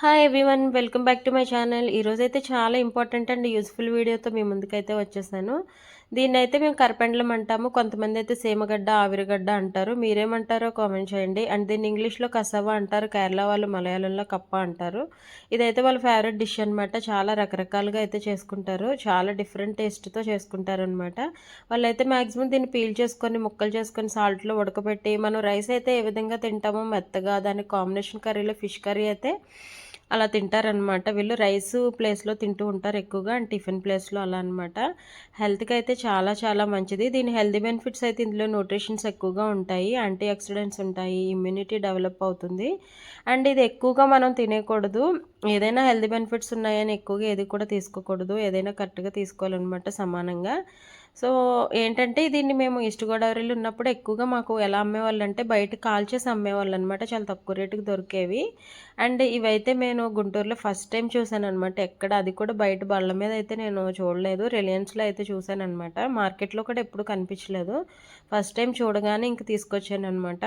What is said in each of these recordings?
Hi everyone welcome back to my channel ఈరోజైతే చాలా important and useful వీడియోతో మీ ముందుకైతే వచ్చేసాను. దీన్ని అయితే మేము కరపెండలం అంటాము. కొంతమంది అయితే సేమగడ్డ ఆవిరిగడ్డ అంటారు. మీరేమంటారో కామెంట్ చేయండి. అండ్ దీన్ని ఇంగ్లీష్లో కసవా అంటారు. కేరళ వాళ్ళు మలయాళంలో కప్ప అంటారు. ఇదైతే వాళ్ళ ఫేవరెట్ డిష్ అనమాట చాలా రకరకాలుగా అయితే చేసుకుంటారు. చాలా డిఫరెంట్ టేస్ట్తో చేసుకుంటారు అనమాట వాళ్ళైతే మ్యాక్సిమం దీన్ని పీల్ చేసుకొని ముక్కలు చేసుకొని సాల్ట్లో ఉడకబెట్టి మనం రైస్ అయితే ఏ విధంగా తింటామో మెత్తగా దాని కాంబినేషన్ కర్రీలో ఫిష్ కర్రీ అయితే అలా తింటారనమాట. వీళ్ళు రైస్ ప్లేస్లో తింటూ ఉంటారు ఎక్కువగా అండ్ టిఫిన్ ప్లేస్లో అలా అనమాట. హెల్త్కి అయితే చాలా చాలా మంచిది. దీని హెల్తీ బెనిఫిట్స్ అయితే ఇందులో న్యూట్రిషన్స్ ఎక్కువగా ఉంటాయి. యాంటీ ఆక్సిడెంట్స్ ఉంటాయి. ఇమ్యూనిటీ డెవలప్ అవుతుంది. అండ్ ఇది ఎక్కువగా మనం తినేయకూడదు ఏదైనా హెల్తీ బెనిఫిట్స్ ఉన్నాయని ఎక్కువగా ఏది కూడా తీసుకోకూడదు. ఏదైనా కరెక్ట్గా తీసుకోవాలన్నమాట సమానంగా. సో ఏంటంటే దీన్ని మేము ఈస్ట్ గోదావరిలో ఉన్నప్పుడు ఎక్కువగా మాకు ఎలా అమ్మేవాళ్ళు అంటే బయట కాల్చేసి అమ్మేవాళ్ళు అనమాట చాలా తక్కువ రేటుకి దొరికేవి. అండ్ ఇవైతే నేను గుంటూరులో ఫస్ట్ టైం చూశాను అనమాట ఎక్కడ అది కూడా బయట బళ్ళ మీద అయితే నేను చూడలేదు. రిలయన్స్లో అయితే చూశాను అనమాట మార్కెట్లో కూడా ఎప్పుడు కనిపించలేదు. ఫస్ట్ టైం చూడగానే ఇంక తీసుకొచ్చాను అనమాట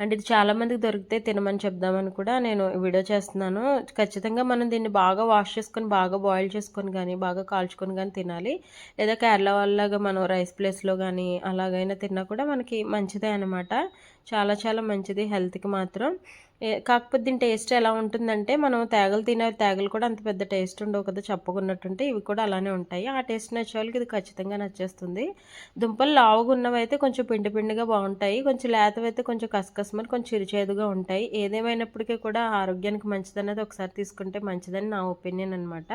అంటే ఇది చాలామందికి దొరికితే తినమని చెప్దామని కూడా నేను వీడియో చేస్తున్నాను. ఖచ్చితంగా మనం దీన్ని బాగా వాష్ చేసుకొని బాగా బాయిల్ చేసుకొని కానీ బాగా కాల్చుకొని కానీ తినాలి. లేదా కేరళ వాళ్ళగా మనం రైస్ ప్లేస్లో కానీ అలాగైనా తిన్నా కూడా మనకి మంచిదే అనమాట చాలా చాలా మంచిది హెల్త్కి మాత్రం. కాకపోతే దీని టేస్ట్ ఎలా ఉంటుందంటే మనం తేగలు తినే తేగలు కూడా అంత పెద్ద టేస్ట్ ఉండవు కదా చెప్పకున్నట్టుంటే ఇవి కూడా అలానే ఉంటాయి. ఆ టేస్ట్ నచ్చే వాళ్ళకి ఇది ఖచ్చితంగా నచ్చేస్తుంది. దుంపలు లావుగా ఉన్నవి అయితే కొంచెం పిండి పిండిగా బాగుంటాయి. కొంచెం లేతవైతే కొంచెం కసకసమని కొంచెం చిరుచేదుగా ఉంటాయి. ఏదేమైనప్పటికీ కూడా ఆరోగ్యానికి మంచిదనేది ఒకసారి తీసుకుంటే మంచిదని నా ఒపీనియన్ అనమాట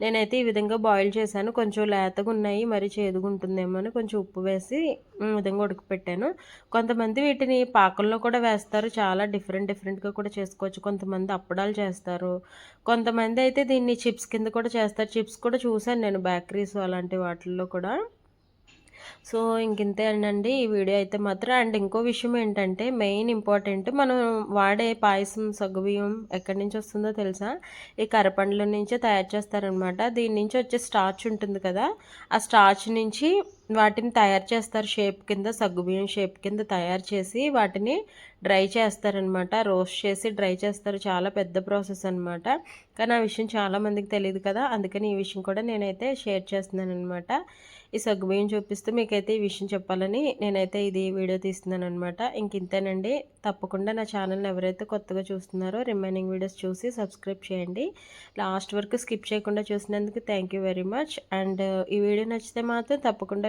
నేనైతే ఈ విధంగా బాయిల్ చేశాను. కొంచెం లేతగా ఉన్నాయి మరి చేదుగా ఉంటుందేమో అని కొంచెం ఉప్పు వేసి ఈ విధంగా ఉడకపెట్టాను. కొంతమంది వీటిని పాకంలో కూడా వేస్తారు. చాలా డిఫరెంట్ డిఫరెంట్గా కూడా చేసుకోవచ్చు. కొంతమంది అప్పడాలు చేస్తారు. కొంతమంది అయితే దీన్ని చిప్స్ కింద కూడా చేస్తారు. చిప్స్ కూడా చూశాను నేను బేకరీస్ అలాంటి వాటిల్లో కూడా. సో ఇంకింతే అండి. ఈ వీడియో అయితే మాత్రం అండ్ ఇంకో విషయం ఏంటంటే మెయిన్ ఇంపార్టెంట్ మనం వాడే పాయసం సగ్గుబియ్యం ఎక్కడి నుంచి వస్తుందో తెలుసా? ఈ కరపండ్ల నుంచే తయారు చేస్తారనమాట. దీని నుంచి వచ్చే స్టార్చ్ ఉంటుంది కదా ఆ స్టార్చ్ నుంచి వాటిని తయారు చేస్తారు. షేప్ కింద సగ్గుబియ్యం షేప్ కింద తయారు చేసి వాటిని డ్రై చేస్తారనమాట. రోస్ట్ చేసి డ్రై చేస్తారు. చాలా పెద్ద ప్రాసెస్ అనమాట. కానీ ఆ విషయం చాలామందికి తెలియదు కదా. అందుకని ఈ విషయం కూడా నేనైతే షేర్ చేస్తున్నాను అనమాట ఈ సగ్గుబియ్యం చూపిస్తూ మీకైతే ఈ విషయం చెప్పాలని నేనైతే ఇది వీడియో తీస్తున్నాను అనమాట ఇంక ఇంతేనండి. తప్పకుండా నా ఛానల్ని ఎవరైతే కొత్తగా చూస్తున్నారో రిమైనింగ్ వీడియోస్ చూసి సబ్స్క్రైబ్ చేయండి. లాస్ట్ వరకు స్కిప్ చేయకుండా చూసినందుకు థ్యాంక్ వెరీ మచ్. అండ్ ఈ వీడియో నచ్చితే మాత్రం తప్పకుండా